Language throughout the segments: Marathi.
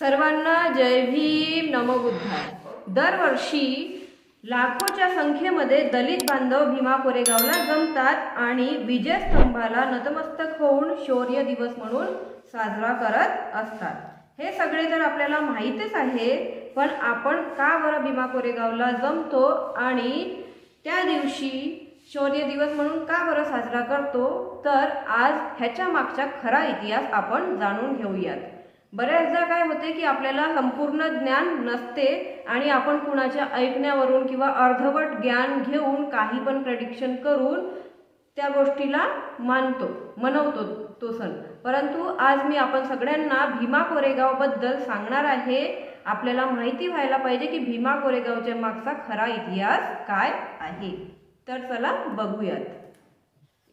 सर्वांना जय भीम नमोबुद्धाय दरवर्षी लाखोच्या संख्येमध्ये दलित बांधव भीमा कोरेगावला जमतात आणि विजयस्तंभाला नतमस्तक होऊन शौर्य दिवस म्हणून साजरा करत असतात. हे सगळे तर आपल्याला माहीतच आहे पण आपण का बरं भीमा कोरेगावला जमतो आणि त्या दिवशी शौर्य दिवस म्हणून का बरं साजरा करतो तर आज ह्याच्या मागचा खरा इतिहास आपण जाणून घेऊयात. बऱ्याचदा काय होते की आपल्याला संपूर्ण ज्ञान नसते आणि आपण कुणाच्या ऐकण्यावरून किंवा अर्धवट ज्ञान घेऊन काही पण प्रडिक्शन करून त्या गोष्टीला मानतो मनवतो तो सण. परंतु आज मी आपण सगळ्यांना भीमा कोरेगावबद्दल सांगणार आहे. आपल्याला माहिती व्हायला पाहिजे की भीमा कोरेगावच्या मागचा खरा इतिहास काय आहे. तर चला बघूयात.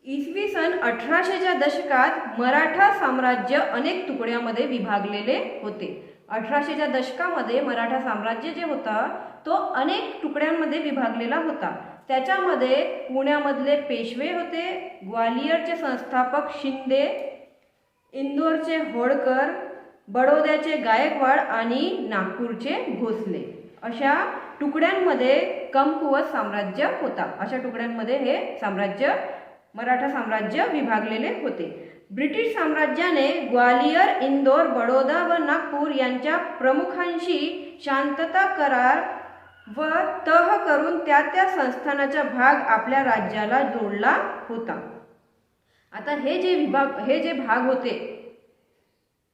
इसवी सन अठराशेच्या दशकात मराठा साम्राज्य अनेक तुकड्यामध्ये विभागलेले होते. अठराशेच्या दशकामध्ये मराठा साम्राज्य जे होता तो अनेक तुकड्यांमध्ये विभागलेला होता. त्याच्यामध्ये पुण्यामधले पेशवे होते ग्वालियरचे संस्थापक शिंदे इंदोरचे होळकर बडोद्याचे गायकवाड आणि नागपूरचे भोसले. अशा तुकड्यांमध्ये कमकुवत साम्राज्य होता. अशा तुकड्यांमध्ये हे साम्राज्य मराठा साम्राज्य विभागलेले होते. ब्रिटिश साम्राज्याने ग्वालियर इंदोर बडोदा व नागपूर यांच्या प्रमुखांशी शांतता करार व तह करून त्या त्या संस्थानाचा भाग आपल्या राज्याला जोडला होता. आता हे जे विभाग हे जे भाग होते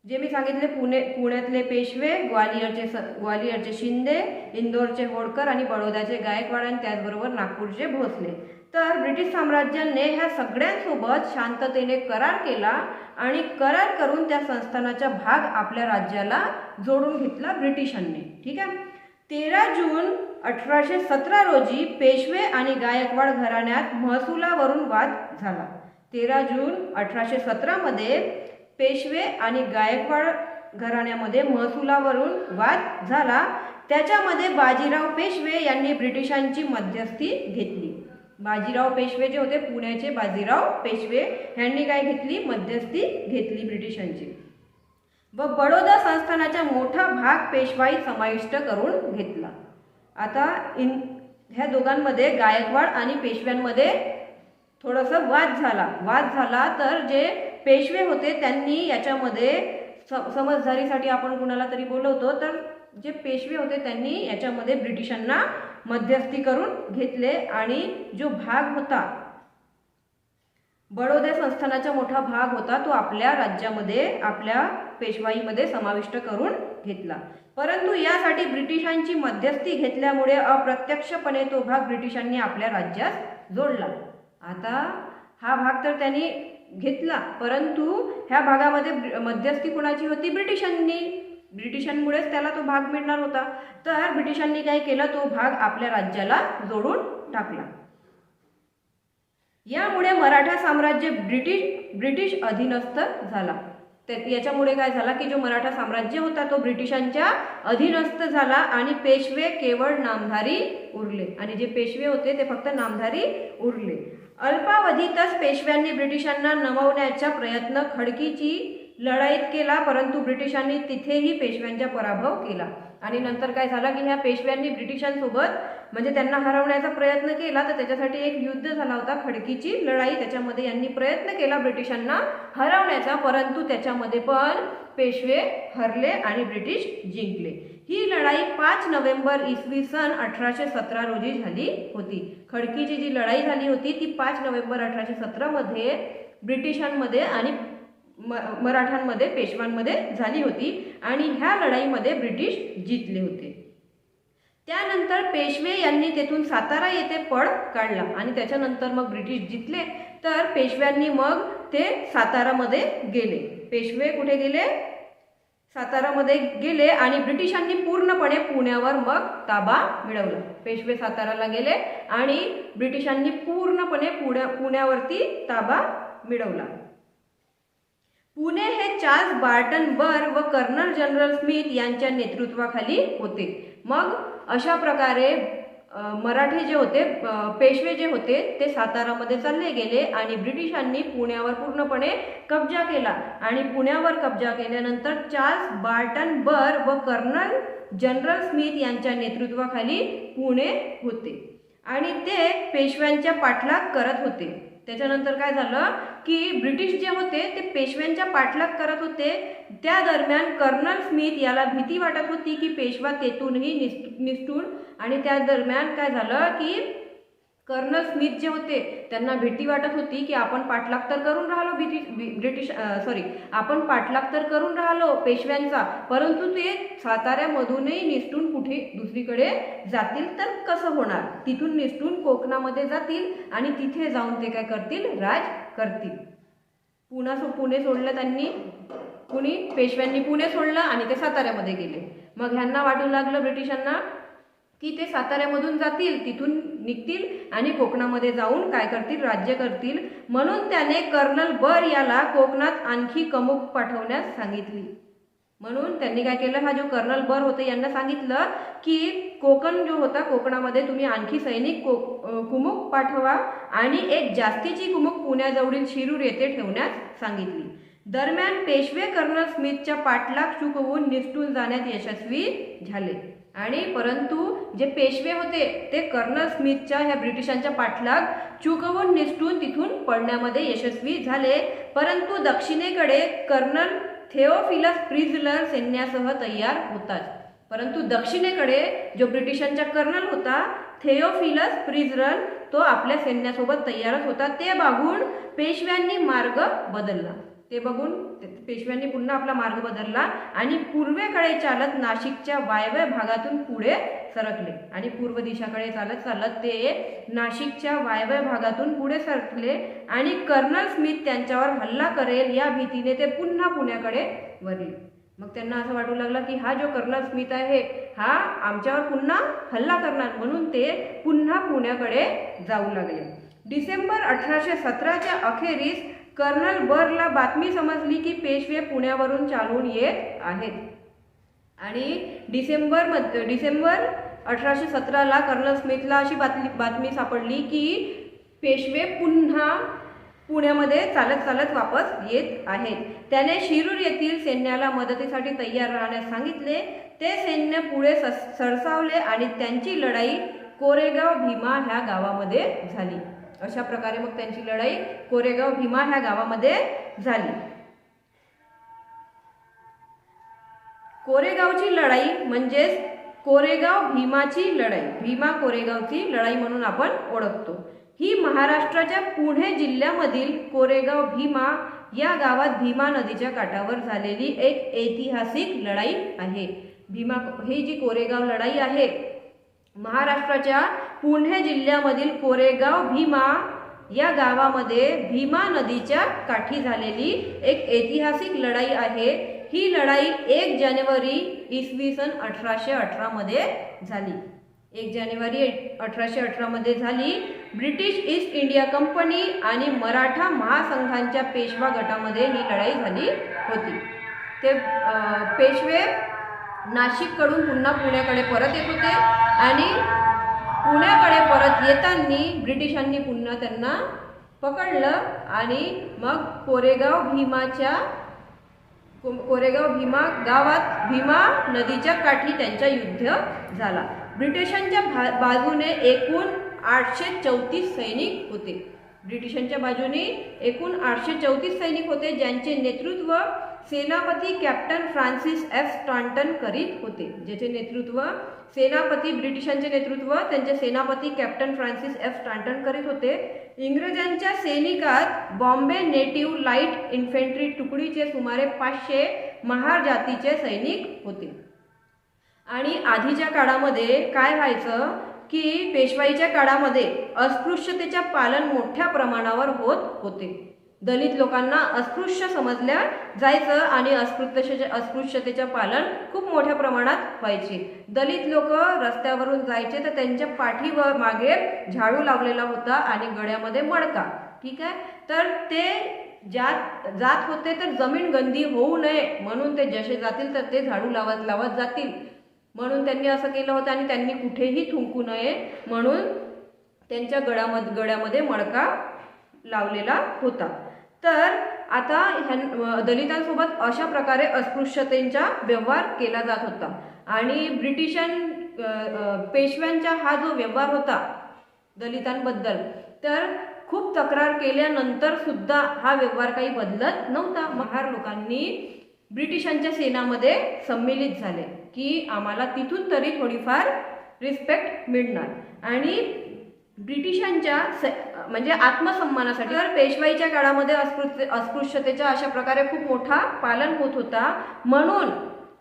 जे मी सांगितले पुणे पुण्यातले पेशवे ग्वालियरचे स ग्वालियरचे शिंदे इंदोरचे होळकर आणि बडोद्याचे गायकवाड आणि त्याचबरोबर नागपूरचे भोसले. तर ब्रिटिश साम्राज्याने ह्या सगळ्यांसोबत शांततेने करार केला आणि करार करून त्या संस्थानाचा भाग आपल्या राज्याला जोडून घेतला ब्रिटिशांनी. ठीक आहे? तेरा जून अठराशे सतरा रोजी पेशवे आणि गायकवाड घराण्यात महसुलावरून वाद झाला. तेरा जून अठराशे सतरामध्ये पेशवे आणि गायकवाड घराण्यामध्ये महसुलावरून वाद झाला. त्याच्यामध्ये बाजीराव पेशवे यांनी ब्रिटिशांची मध्यस्थी घेतली. बाजीराव पेशवे जे होते पुण्याचे बाजीराव पेशवे ह्यांनी काय घेतली? मध्यस्थी घेतली ब्रिटिशांची. व बडोदा संस्थानाचा मोठा भाग पेशवाई समाविष्ट करून घेतला. आता इन ह्या दोघांमध्ये गायकवाड आणि पेशव्यांमध्ये थोडंसं वाद झाला. वाद झाला तर जे पेशवे होते त्यांनी याच्यामध्ये स समजदारीसाठी आपण कुणाला तरी बोलवतो तर जे पेशवे होते त्यांनी याच्यामध्ये ब्रिटिशांना मध्यस्थी करून घेतले आणि जो भाग होता बडोदे संस्थानाचा मोठा भाग होता तो आपल्या राज्यामध्ये आपल्या पेशवाईमध्ये समाविष्ट करून घेतला. परंतु यासाठी ब्रिटिशांची मध्यस्थी घेतल्यामुळे अप्रत्यक्षपणे तो भाग ब्रिटिशांनी आपल्या राज्यात जोडला. आता हा भाग तर त्यांनी घेतला परंतु ह्या भागामध्ये मध्यस्थी कुणाची होती? ब्रिटिशांनी. ब्रिटिशांमुळेच त्याला तो भाग मिळणार होता. तर ब्रिटिशांनी काय केलं? तो भाग आपल्या राज्याला जोडून टाकला. यामुळे मराठा साम्राज्य ब्रिटिश ब्रिटिश अधीनस्थ झाला. याच्यामुळे काय झाला की जो मराठा साम्राज्य होता तो ब्रिटिशांच्या अधीनस्थ झाला आणि पेशवे केवळ नामधारी उरले. आणि जे पेशवे होते ते फक्त नामधारी उरले. अल्पावधीतच पेशव्यांनी ब्रिटिशांना नमवण्याचा प्रयत्न खडकीची लढाईत केला परंतु ब्रिटिशांनी तिथेही पेशव्यांचा पराभव केला. आणि नंतर काय झालं की ह्या पेशव्यांनी ब्रिटिशांसोबत म्हणजे त्यांना हरवण्याचा प्रयत्न केला तर त्याच्यासाठी एक युद्ध झाला होता खडकीची लढाई. त्याच्यामध्ये यांनी प्रयत्न केला ब्रिटिशांना हरवण्याचा परंतु त्याच्यामध्ये पण पेशवे हरले आणि ब्रिटिश जिंकले. ही लढाई पाच नोव्हेंबर इसवी सन अठराशे सतरा रोजी झाली होती. खडकीची जी लढाई झाली होती ती पाच नोव्हेंबर अठराशे सतरामध्ये ब्रिटिशांमध्ये आणि म मराठ्यांमध्ये पेशवांमध्ये झाली होती आणि ह्या लढाईमध्ये ब्रिटिश जिंकले होते. त्यानंतर पेशवे यांनी तेथून सातारा येथे पळ काढला आणि त्याच्यानंतर मग ब्रिटिश जिंकले तर पेशव्यांनी मग ते सातारामध्ये गेले. पेशवे कुठे गेले? सातारामध्ये गेले आणि ब्रिटिशांनी पूर्णपणे पुण्यावर मग ताबा मिळवला. पेशवे साताराला गेले आणि ब्रिटिशांनी पूर्णपणे पुण्या पुण्यावरती ताबा मिळवला. पुणे हे चार्ल्स बार्टन बर व कर्नल जनरल स्मिथ यांच्या नेतृत्वाखाली होते. मग अशा प्रकारे मराठे जे होते पेशवे जे होते ते सातारामध्ये चालले गेले आणि ब्रिटिशांनी पुण्यावर पूर्णपणे कब्जा केला. आणि पुण्यावर कब्जा केल्यानंतर चार्ल्स बार्टन बर व कर्नल जनरल स्मिथ यांच्या नेतृत्वाखाली पुणे होते. आणि ते पेशव्यांच्या पाठलाग करत होते. त्याच्यानंतर काय झालं? की ब्रिटिश जे होते ते पेशव्यांच्या पाठलाग करत होते. त्या दरम्यान कर्नल स्मिथ याला भीती वाटत होती की पेशवा तेथूनही निस- निसटून. आणि त्या दरम्यान काय झालं की कर्नल स्मिथ जे होते त्यांना भीती वाटत होती की आपण पाठलाग तर करून राहिलो ब्रिटिश ब्रिटिश सॉरी आपण पाठलाग तर करून राहिलो पेशव्यांचा परंतु ते साताऱ्यामधूनही निसटून कुठे दुसरीकडे जातील तर कसं होणार? तिथून निसटून कोकणामध्ये जातील आणि तिथे जाऊन ते काय करतील? राज करतील. पुन्हा सो पुणे सोडलं त्यांनी. कुणी? पेशव्यांनी पुणे सोडलं आणि ते साताऱ्यामध्ये गेले. मग ह्यांना वाटू लागलं ब्रिटिशांना की ते साताऱ्यामधून जातील तिथून निघतील आणि कोकणामध्ये जाऊन काय करतील? राज्य करतील. म्हणून त्याने कर्नल बर याला कोकणात आणखी कमुक पाठवण्यास सांगितली. म्हणून त्यांनी काय केलं? हा जो कर्नल बर होते यांना सांगितलं की कोकण जो होता कोकणामध्ये तुम्ही आणखी सैनिक को कुमुक पाठवा आणि एक जास्तीची कुमुक पुण्याजवळील शिरूर येथे ठेवण्यास सांगितली. दरम्यान पेशवे कर्नल स्मिथच्या पाठलाग चुकवून निसटून जाण्यात यशस्वी झाले. आणि परंतु जे पेशवे होते ते कर्नल स्मिथच्या ह्या ब्रिटिशांच्या पाठलाग चुकवून निसटून तिथून पडण्यामध्ये यशस्वी झाले. परंतु दक्षिणेकडे कर्नल थेओफिलस प्रिझलर सैन्यासह तयार होताच परंतु दक्षिणेकडे जो ब्रिटिशांचा कर्नल होता थेओफिलस प्रिझरल तो आपल्या सैन्यासोबत तयारच होता. ते बघून पेशव्यांनी मार्ग बदलला. ते बघून पेशव्यांनी पुन्हा आपला मार्ग बदलला आणि पूर्वेकडे चालत नाशिकच्या वायव्य भागातून पुढे सरकले. आणि पूर्व दिशाकडे चालत चालत ते नाशिकच्या वायव्य भागातून पुढे सरकले आणि कर्नल स्मिथ त्यांच्यावर हल्ला करेल या भीतीने ते पुन्हा पुण्याकडे वरले मग त्यांना असं वाटू लागलं की हा जो कर्नल स्मिथ आहे हा आमच्यावर पुन्हा हल्ला करणार म्हणून ते पुन्हा पुण्याकडे जाऊ लागले. डिसेंबर अठराशे सतराच्या अखेरीस कर्नल बरला बातमी समजली की पेशवे पुण्यावरून चालून येत आहेत. आणि डिसेंबरमध्ये डिसेंबर अठराशे सतराला कर्नल स्मिथला अशी बातमी बातमी सापडली की पेशवे पुन्हा पुण्यामध्ये चालत चालत वापस येत आहेत. त्याने शिरूर येथील सैन्याला मदतीसाठी तयार राहण्यास सांगितले. ते सैन्य पुढे सस- सरसावले आणि त्यांची लढाई कोरेगाव भीमा ह्या गावामध्ये झाली. अशा प्रकारे मग त्यांची लढाई कोरेगाव भीमा ह्या गावामध्ये झाली. कोरेगावची लढाई म्हणजेच कोरेगाव भीमाची लढाई. भीमा कोरेगावची लढाई म्हणून आपण ओळखतो. ही महाराष्ट्राच्या पुणे जिल्ह्यामधील कोरेगाव भीमा या गावात भीमा नदीच्या काठावर झालेली एक ऐतिहासिक लढाई आहे. भीमा ही जी कोरेगाव लढाई आहे महाराष्ट्राच्या पुणे जिल्ह्यामधील कोरेगाव भीमा या गावामध्ये भीमा नदीच्या काठी झालेली एक ऐतिहासिक लढाई आहे. ही लढाई एक जानेवारी इसवी सन अठराशे अठरामध्ये झाली. एक जानेवारी अठराशे अठरामध्ये झाली. ब्रिटिश ईस्ट इंडिया कंपनी आणि मराठा महासंघांच्या पेशवा गटामध्ये ही लढाई झाली होती. ते पेशवे नाशिककडून पुन्हा पुण्याकडे परत येत होते. आणि पुण्याकडे परत येताना ब्रिटिशांनी पुन्हा त्यांना पकडलं आणि मग कोरेगाव भीमाच्या कोरेगाव भीमा गावात भीमा नदीच्या काठी त्यांचा युद्ध झाला. ब्रिटिशांच्या भा बाजूने एकूण आठशे चौतीस सैनिक होते. ब्रिटिशांच्या बाजूने एकूण आठशे चौतीस सैनिक होते ज्यांचे नेतृत्व सेनापती कॅप्टन फ्रान्सिस एफ. स्टॉन्टन करीत होते ज्याचे नेतृत्व सेनापती ब्रिटिशांचे नेतृत्व त्यांचे सेनापती कॅप्टन फ्रान्सिस एफ. स्टॉन्टन करीत होते. इंग्रजांच्या सैनिकात बॉम्बे नेटिव्ह लाइट इन्फेंट्री तुकडीचे सुमारे पाचशे महार जातीचे सैनिक होते. आणि आधीच्या काळामध्ये काय व्हायचं की पेशवाईच्या काळामध्ये अस्पृश्यतेच्या पालन मोठ्या प्रमाणावर होत होते. दलित लोकांना अस्पृश्य समजल्या जायचं आणि अस्पृश्यतेचे अस्पृश्यतेचे पालन खूप मोठ्या प्रमाणात व्हायचे. दलित लोक रस्त्यावरून जायचे तर त्यांच्या पाठी मागे झाडू लावलेला होता आणि गळ्यामध्ये मडका. ठीक आहे? तर ते जात जात होते तर जमीन गंदी होऊ नये म्हणून ते जसे जातील तर ते झाडू लावत लावत जातील. म्हणून त्यांनी असं केलं होतं आणि त्यांनी कुठेही थुंकू नये म्हणून त्यांच्या गळ्यामध्ये गळ्यामध्ये मडका लावलेला होता. तर आता ह्या दलितांसोबत अशा प्रकारे अस्पृश्यतेचा व्यवहार केला जात होता. आणि ब्रिटिशां पेशव्यांचा हा जो व्यवहार होता दलितांबद्दल तर खूप तक्रार केल्यानंतर सुद्धा हा व्यवहार काही बदलत नव्हता. महार लोकांनी ब्रिटिशांच्या सेनामध्ये सम्मिलित झाले की आम्हाला तिथून तरी थोडीफार रिस्पेक्ट मिळणार. आणि ब्रिटिशांच्या स म्हणजे आत्मसन्मानासाठी तर पेशवाईच्या काळामध्ये अस्पृश्य अस्पृश्यतेच्या अशा प्रकारे खूप मोठा पालन होत होता. म्हणून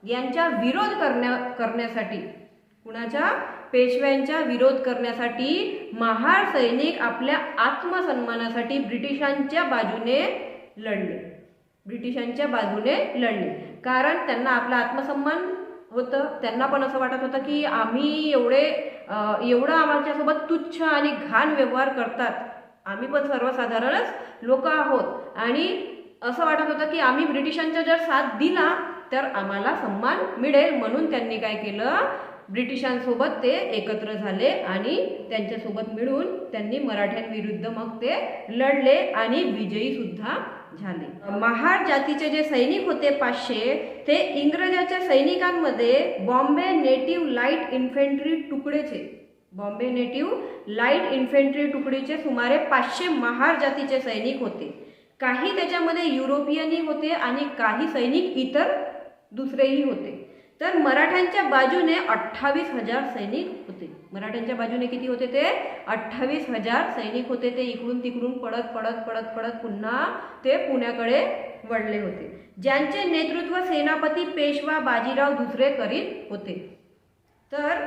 यांच्या विरोध करण्या करण्यासाठी कुणाच्या? पेशव्यांचा विरोध करण्यासाठी महार सैनिक आपल्या आत्मसन्मानासाठी ब्रिटिशांच्या बाजूने लढले. ब्रिटिशांच्या बाजूने लढले. कारण त्यांना आपला आत्मसन्मान होतं. त्यांना पण असं वाटत होतं की आम्ही एवढे एवढं आमच्यासोबत तुच्छ आणि घाण व्यवहार करतात. आम्ही पण सर्वसाधारणच लोक आहोत. आणि असं वाटत होतं की आम्ही ब्रिटिशांचा जर साथ दिला तर आम्हाला सन्मान मिळेल म्हणून त्यांनी काय केलं? ब्रिटिशांसोबत ते एकत्र झाले आणि त्यांच्यासोबत मिळून त्यांनी मराठ्यांविरुद्ध मग ते लढले आणि विजयी सुद्धा झाले. महार जातीचे जे सैनिक होते पाचशे ते इंग्रजाच्या सैनिकांमध्ये बॉम्बे नेटिव्ह लाइट इन्फेंट्री तुकडेचे बॉम्बे नेटिव्ह लाइट इन्फेंट्री तुकडीचे सुमारे पाचशे महार जातीचे सैनिक होते. काही त्याच्यामध्ये युरोपियनही होते आणि काही सैनिक इतर दुसरेही होते. तर मराठ्यांच्या बाजूने अठ्ठावीस हजार सैनिक होते. मराठ्यांच्या बाजूने किती होते ते? अठ्ठावीस हजार सैनिक होते ते. इकडून तिकडून पडत पडत पडत पडत पुन्हा ते पुण्याकडे वळले होते. ज्यांचे नेतृत्व सेनापती पेशवा बाजीराव दुसरे करीत होते. तर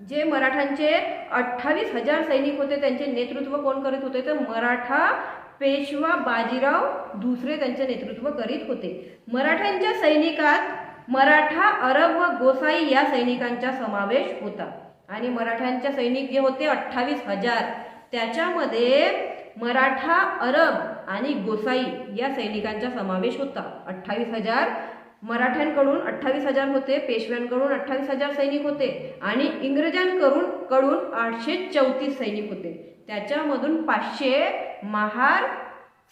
जे मराठ्यांचे अठ्ठावीस हजार सैनिक होते त्यांचे नेतृत्व कोण करीत होते? तर मराठा पेशवा बाजीराव दुसरे त्यांचे नेतृत्व करीत होते. मराठ्यांच्या सैनिकात मराठा अरब व गोसाई या सैनिकांचा समावेश होता. आणि मराठ्यांच्या सैनिक जे होते अठ्ठावीस हजार. त्याच्यामध्ये मराठा अरब आणि गोसाई या सैनिकांचा समावेश होता. अठ्ठावीस हजार मराठ्यांकडून अठ्ठावीस हजार होते पेशव्यांकडून अठ्ठावीस हजार सैनिक होते आणि इंग्रजांकडून कडून आठशे चौतीस सैनिक होते. त्याच्यामधून पाचशे महार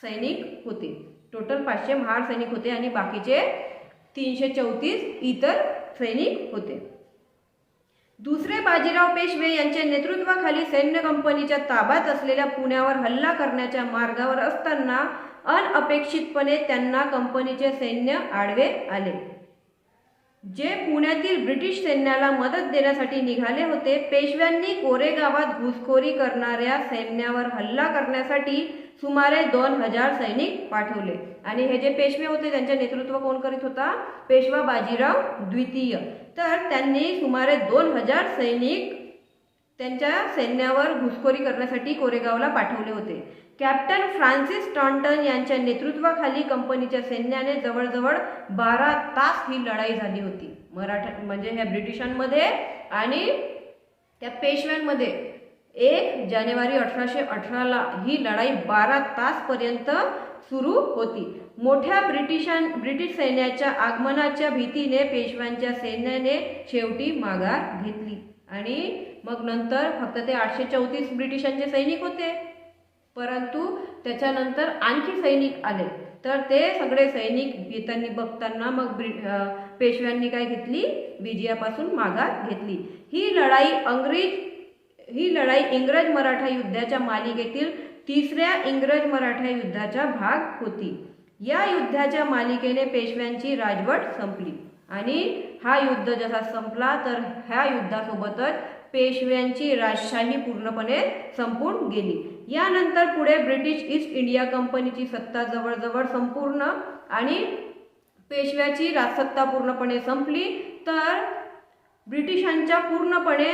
सैनिक होते. टोटल पाचशे महार सैनिक होते आणि बाकीचे तीनशे चौतीस इतर सैनिक होते. दुसरे बाजीराव पेशवे यांच्या नेतृत्वाखाली सैन्य कंपनीच्या ताब्यात असलेल्या पुण्यावर हल्ला करण्याच्या मार्गावर असताना अनअपेक्षितपणे त्यांना कंपनीचे सैन्य आडवे आले. जे पुण्यातील ब्रिटिश सैन्याला मदत देण्यासाठी निघाले होते पेशव्यांनी कोरेगावात घुसखोरी करणाऱ्या सैन्यावर हल्ला करण्यासाठी सुमारे दोन हजार सैनिक पाठवले. आणि हे जे पेशवे होते त्यांचे नेतृत्व कोण करीत होता? पेशवा बाजीराव द्वितीय. तर त्यांनी सुमारे दोन हजार सैनिक त्यांच्या सैन्यावर घुसखोरी करण्यासाठी कोरेगावला पाठवले होते. कॅप्टन फ्रान्सिस टॉन्टन यांच्या नेतृत्वाखाली कंपनीच्या सैन्याने जवळजवळ बारा तास ही लढाई झाली होती. मराठा म्हणजे ह्या ब्रिटिशांमध्ये आणि त्या पेशव्यांमध्ये. एक जानेवारी अठराशे अठराला ही लढाई बारा तासपर्यंत सुरू होती. मोठ्या ब्रिटिशां ब्रिटिश सैन्याच्या आगमनाच्या भीतीने पेशव्यांच्या सैन्याने शेवटी माघार घेतली. आणि मग नंतर फक्त ते आठशे चौतीस ब्रिटिशांचे सैनिक होते. परंतु त्याच्यानंतर आणखी सैनिक आले. तर ते सगळे सैनिक येताना बघताना मग ब्रि पेशव्यांनी काय घेतली? विजयापासून माघार घेतली. ही लढाई अंग्रेज ही लढाई इंग्रज मराठा युद्धाच्या मालिकेतील तिसऱ्या इंग्रज मराठा युद्धाचा भाग होती. या युद्धाच्या मालिकेने पेशव्यांची राजवट संपली. आणि हा युद्ध जसा संपला तर ह्या युद्धासोबतच पेशव्यांची राजशाही पूर्णपणे संपून गेली. यानंतर पुढे ब्रिटिश ईस्ट इंडिया कंपनीची सत्ता जवळजवळ संपूर्ण आणि पेशव्याची राजसत्ता पूर्णपणे संपली तर ब्रिटिशांच्या पूर्णपणे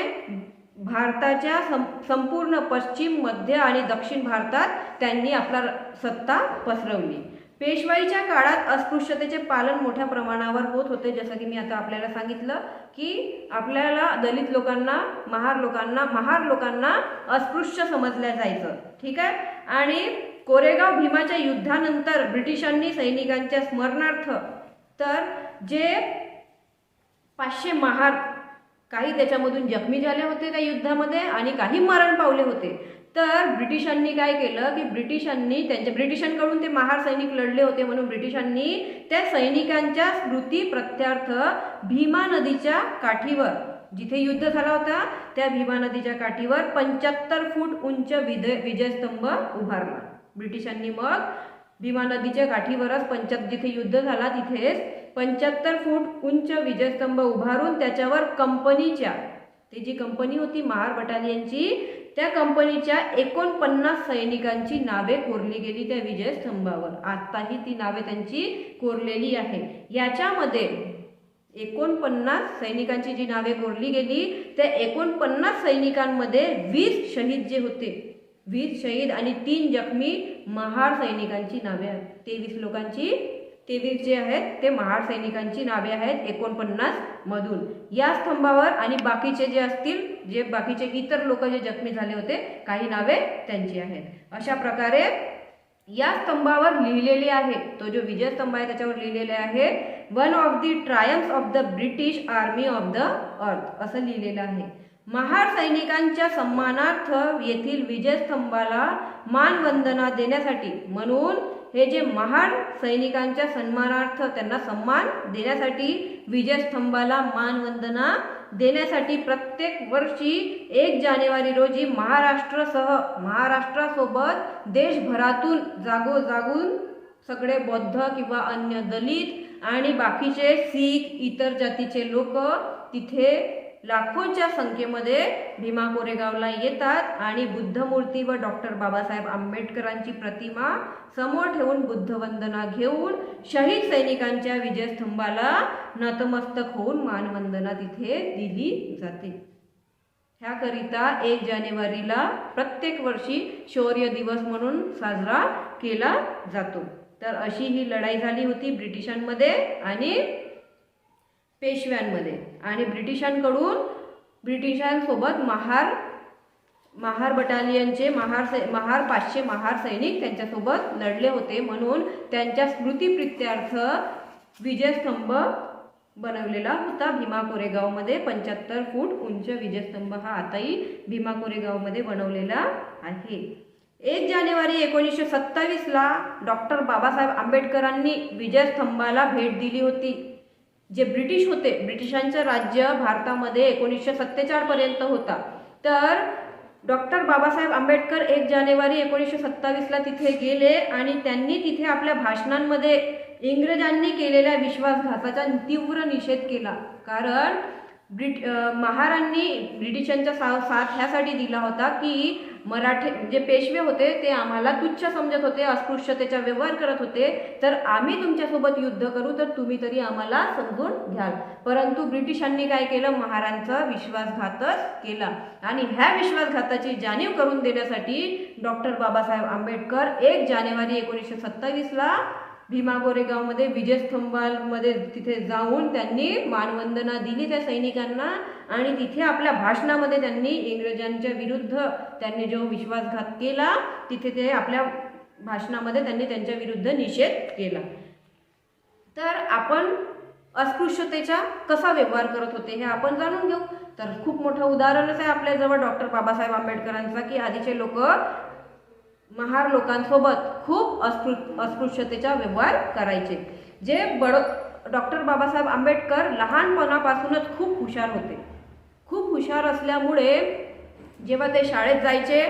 भारताच्या सं संपूर्ण पश्चिम मध्य आणि दक्षिण भारतात त्यांनी आपला सत्ता पसरवली. पेशवाईच्या काळात अस्पृश्यतेचे पालन मोठ्या प्रमाणावर होत होते. जसं की मी आता आपल्याला सांगितलं की आपल्याला दलित लोकांना महार लोकांना महार लोकांना अस्पृश्य समजल्या जायचं. ठीक आहे? आणि कोरेगाव भीमाच्या युद्धानंतर ब्रिटिशांनी सैनिकांच्या स्मरणार्थ तर जे पाचशे महार काही त्याच्यामधून जखमी झाले होते त्या युद्धामध्ये आणि काही मरण पावले होते. तर ब्रिटिशांनी काय केलं की ब्रिटिशांनी त्यांच्या ब्रिटिशांकडून ते महार सैनिक लढले होते म्हणून ब्रिटिशांनी त्या सैनिकांच्या स्मृती प्रत्यार्थ भीमा नदीच्या काठीवर जिथे युद्ध झाला होता त्या भीमा नदीच्या काठीवर पंच्याहत्तर फूट उंच विजय विजयस्तंभ उभारला. ब्रिटिशांनी मग भीमा नदीच्या काठीवरच पंचायत जिथे युद्ध झाला तिथेच पंच्याहत्तर फूट उंच विजयस्तंभ उभारून त्याच्यावर कंपनीच्या ती जी कंपनी होती महार बटालियनची त्या कंपनीच्या एकोणपन्नास सैनिकांची नावे कोरली गेली त्या विजयस्तंभावर. आताही ती नावे त्यांची कोरलेली आहे. याच्यामध्ये एकोणपन्नास सैनिकांची जी नावे कोरली गेली त्या एकोणपन्नास सैनिकांमध्ये वीस शहीद जे होते वीस शहीद आणि तीन जखमी महार सैनिकांची नावे तेवीस लोकांची तेवीस जे आहेत ते महार सैनिकांची नावे आहेत एकोणपन्नास मधून. या स्तंभावर आणि बाकीचे जे असतील जे बाकीचे इतर लोक जे जखमी झाले होते काही नावे त्यांची आहेत. अशा प्रकारे या स्तंभावर लिहिलेले आहे तो जो विजय स्तंभ आहे त्याच्यावर लिहिलेले आहे one of the triumphs of the British army of the अर्थ असं लिहिलेलं आहे. महार सैनिकांच्या सन्मानार्थ येथील विजयस्तंभाला मानवंदना देण्यासाठी म्हणून हे जे महान सैनिकांच्या सन्मानार्थ त्यांना सन्मान देण्यासाठी विजयस्तंभाला मानवंदना देण्यासाठी प्रत्येक वर्षी एक जानेवारी रोजी महाराष्ट्रसह महाराष्ट्रासोबत देशभरातून जागोजागून सगळे बौद्ध किंवा अन्य दलित आणि बाकीचे सीख इतर जातीचे लोक तिथे लाखोंच्या संख्येमध्ये भीमा कोरेगावला येतात आणि बुद्धमूर्ती व डॉक्टर बाबासाहेब आंबेडकरांची प्रतिमा समोर ठेवून बुद्धवंदना घेऊन शहीद सैनिकांच्या विजयस्तंभाला नतमस्तक होऊन मानवंदना तिथे दिली जाते. ह्याकरिता एक जानेवारीला प्रत्येक वर्षी शौर्य दिवस म्हणून साजरा केला जातो. तर अशी ही लढाई झाली होती ब्रिटिशांमध्ये आणि पेशव्यांमध्ये. आणि ब्रिटिशांकडून ब्रिटिशांसोबत महार महार बटालियनचे महार सै महार पाचशे महार सैनिक त्यांच्यासोबत लढले होते म्हणून त्यांच्या स्मृतिप्रित्यर्थ विजयस्तंभ बनवलेला होता. भीमा कोरेगावमध्ये पंच्याहत्तर फूट उंच विजयस्तंभ हा आताही भीमा कोरेगावमध्ये बनवलेला आहे. एक जानेवारी एकोणीसशे सत्तावीसला डॉक्टर बाबासाहेब आंबेडकरांनी विजयस्तंभाला भेट दिली होती. जे ब्रिटिश होते ब्रिटिशांचं राज्य भारतामध्ये एकोणीसशे सत्तेचाळपर्यंत होता. तर डॉक्टर बाबासाहेब आंबेडकर एक जानेवारी एकोणीसशे सत्तावीसला तिथे गेले आणि त्यांनी तिथे आपल्या भाषणांमध्ये इंग्रजांनी केलेल्या विश्वासघाताचा तीव्र निषेध केला. कारण ब्रिट महारांनी ब्रिटिशांचा सा साथ ह्यासाठी दिला होता की मराठी जे पेशवे होते ते आम्हाला तुच्छ समजत होते अस्पृश्यतेचा व्यवहार करत होते. तर आम्ही तुमच्यासोबत युद्ध करू तर तुम्ही तरी आम्हाला समजून घ्याल. परंतु ब्रिटिशांनी काय केलं? महाराजांचा विश्वासघातच केला. आणि ह्या विश्वासघाताची जाणीव करून देण्यासाठी डॉक्टर बाबासाहेब आंबेडकर एक जानेवारी एकोणीसशे सत्तावीसला भीमा कोरेगावमध्ये विजयस्तंभामध्ये तिथे जाऊन त्यांनी मानवंदना दिली त्या सैनिकांना आणि तिथे आपल्या भाषणामध्ये त्यांनी इंग्रजांच्या विरुद्ध त्यांनी जो विश्वासघात केला तिथे ते आपल्या भाषणामध्ये त्यांनी त्यांच्या विरुद्ध निषेध केला. तर आपण अस्पृश्यतेचा कसा व्यवहार करत होते हे आपण जाणून घेऊ. तर खूप मोठं उदाहरणच आहे आपल्याजवळ डॉक्टर बाबासाहेब आंबेडकरांचा की आधीचे लोक महार लोकांसोबत खूप अस्पृ अस्पृश्यतेचा व्यवहार करायचे. जे बड डॉक्टर बाबासाहेब आंबेडकर लहानपणापासूनच खूप हुशार होते. खूप हुशार असल्यामुळे जेव्हा ते शाळेत जायचे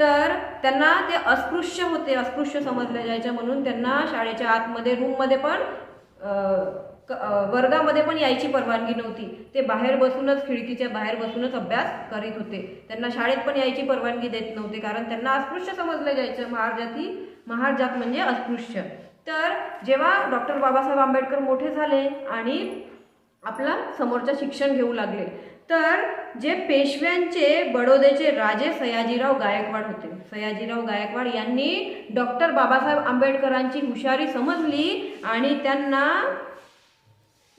तर त्यांना ते अस्पृश्य होते अस्पृश्य समजले जायचे म्हणून त्यांना शाळेच्या आतमध्ये रूममध्ये पण वर्गामध्ये पण यायची परवानगी नव्हती. ते बाहेर बसूनच खिडकीच्या बाहेर बसूनच अभ्यास करीत होते. त्यांना शाळेत पण यायची परवानगी देत नव्हते कारण त्यांना अस्पृश्य समजलं जायचं. महारजाती महारजात म्हणजे अस्पृश्य. तर जेव्हा डॉक्टर बाबासाहेब आंबेडकर मोठे झाले आणि आपला समोरचं शिक्षण घेऊ लागले तर जे पेशव्यांचे बडोदेचे राजे सयाजीराव गायकवाड होते. सयाजीराव गायकवाड यांनी डॉक्टर बाबासाहेब आंबेडकरांची हुशारी समजली आणि त्यांना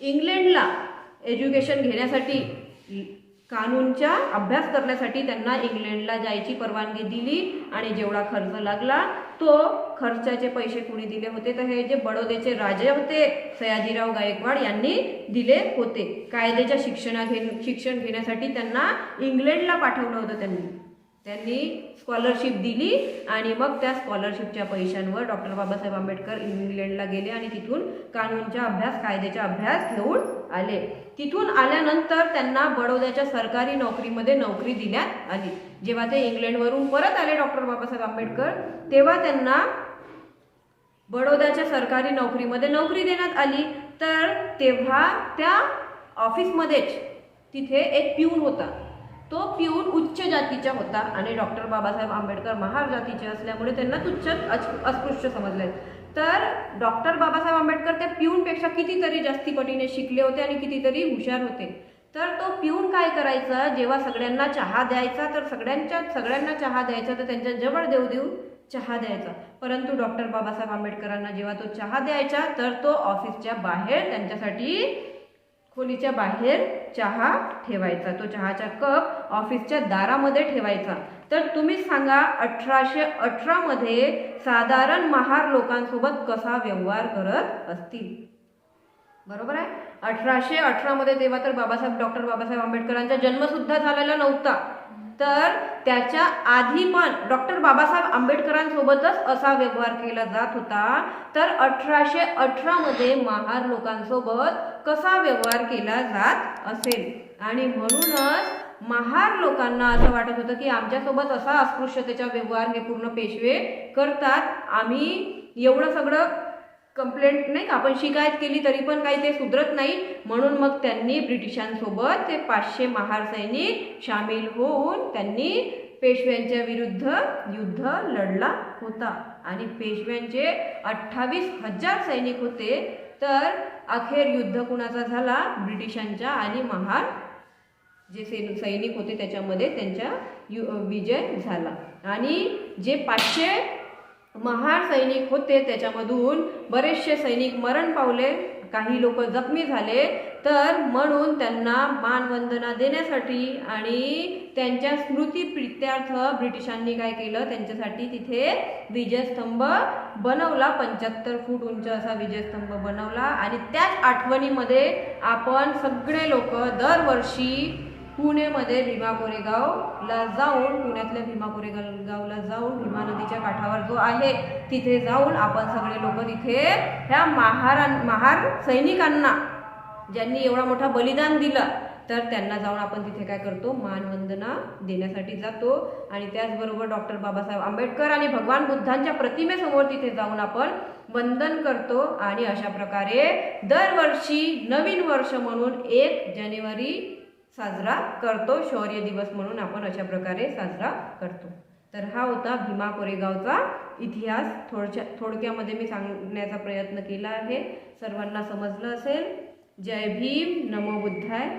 इंग्लंडला एज्युकेशन घेण्यासाठी कानूनच्या अभ्यास करण्यासाठी त्यांना इंग्लंडला जायची परवानगी दिली आणि जेवढा खर्च लागला तो खर्चाचे पैसे कुणी दिले होते? तर हे जे बडोदेचे राजे होते सयाजीराव गायकवाड यांनी दिले होते. कायद्याच्या शिक्षणा घे शिक्षण घेण्यासाठी त्यांना इंग्लंडला पाठवलं होतं त्यांनी. त्यांनी स्कॉलरशिप दिली आणि मग त्या स्कॉलरशिपच्या पैशांवर डॉक्टर बाबासाहेब आंबेडकर इंग्लंडला गेले आणि तिथून कानूनचा अभ्यास कायद्याचा अभ्यास घेऊन आले. तिथून आल्यानंतर त्यांना बडोद्याच्या सरकारी नोकरीमध्ये नोकरी देण्यात आली. जेव्हा ते इंग्लंडवरून परत आले डॉक्टर बाबासाहेब आंबेडकर तेव्हा त्यांना बडोद्याच्या सरकारी नोकरीमध्ये नोकरी देण्यात आली. तर तेव्हा त्या ऑफिसमध्येच तिथे एक पिऊन होता. तो पिऊन उच्च जातीचा होता आणि डॉक्टर बाबासाहेब आंबेडकर महार जातीचे असल्यामुळे त्यांना तुच्छ अस्पृश्य समजले. तर डॉक्टर बाबासाहेब आंबेडकर त्या पिऊनपेक्षा कितीतरी जास्ती पटीने शिकले होते आणि कितीतरी हुशार होते. तर तो पिऊन काय करायचा? जेव्हा सगळ्यांना चहा द्यायचा तर सगळ्यांच्या सगळ्यांना चहा द्यायचा तर त्यांच्या जवळ देऊ देऊ चहा द्यायचा. परंतु डॉक्टर बाबासाहेब आंबेडकरांना जेव्हा तो चहा द्यायचा तर तो ऑफिसच्या बाहेर त्यांच्यासाठी खोलीच्या बाहेर चहा ठेवायचा. तो चहाचा कप ऑफिसच्या दारामध्ये ठेवायचा. तर तुम्ही सांगा अठराशे अठरामध्ये साधारण महार लोकांसोबत कसा व्यवहार करत असतील? बरोबर आहे? अठराशे अठरामध्ये तेव्हा तर बाबासाहेब डॉक्टर बाबासाहेब आंबेडकरांचा जन्मसुद्धा झालेला नव्हता. तर त्याच्या आधी पण डॉक्टर बाबासाहेब आंबेडकरांसोबतच असा व्यवहार केला जात होता. तर अठराशे अठरामध्ये महार लोकांसोबत कसा व्यवहार केला जात असेल? आणि म्हणूनच महार लोकांना असं वाटत होतं की आमच्यासोबत असा अस्पृश्यतेचा व्यवहार हे पूर्ण पेशवे करतात. आम्ही एवढं सगळं कंप्लेंट नाही का? आपण शिकायत केली तरी पण काही ते सुधरत नाही. म्हणून मग त्यांनी ब्रिटिशांसोबत ते पाचशे महार सैनिक सामील होऊन त्यांनी पेशव्यांच्या विरुद्ध युद्ध लढला होता. आणि पेशव्यांचे अठ्ठावीस हजार सैनिक होते. तर अखेर युद्ध कुणाचा झाला? ब्रिटिशांच्या आणि महार जे सैन सैनिक होते त्याच्यामध्ये त्यांच्या यु विजय झाला. आणि जे पाचशे महार सैनिक होते त्याच्यामधून बरेचसे सैनिक मरण पावले काही लोक जखमी झाले. तर म्हणून त्यांना मानवंदना देण्यासाठी आणि त्यांच्या स्मृतीप्रित्यार्थ ब्रिटिशांनी काय केलं त्यांच्यासाठी तिथे विजयस्तंभ बनवला. पंच्याहत्तर फूट उंच असा विजयस्तंभ बनवला. आणि त्याच आठवणीमध्ये आपण सगळे लोक दरवर्षी पुणेमध्ये भीमा कोरेगावला जाऊन पुण्यातल्या भीमा कोरेगावला जाऊन भीमा नदीच्या काठावर जो आहे तिथे जाऊन आपण सगळे लोक तिथे ह्या महारां महार सैनिकांना ज्यांनी एवढा मोठा बलिदान दिलं तर त्यांना जाऊन आपण तिथे काय करतो? मानवंदना देण्यासाठी जातो. आणि त्याचबरोबर डॉक्टर बाबासाहेब आंबेडकर आणि भगवान बुद्धांच्या प्रतिमेसमोर तिथे जाऊन आपण वंदन करतो. आणि अशा प्रकारे दरवर्षी नवीन वर्ष म्हणून एक जानेवारी साजरा करतो. शौर्य दिवस म्हणून आपण अशा प्रकारे साजरा करतो. तर हा होता भीमा कोरेगावचा इतिहास. थोडच्या थोडक्यामध्ये मी सांगण्याचा प्रयत्न केला आहे. सर्वांना समजलं असेल. जय भीम. नमो बुद्धाय.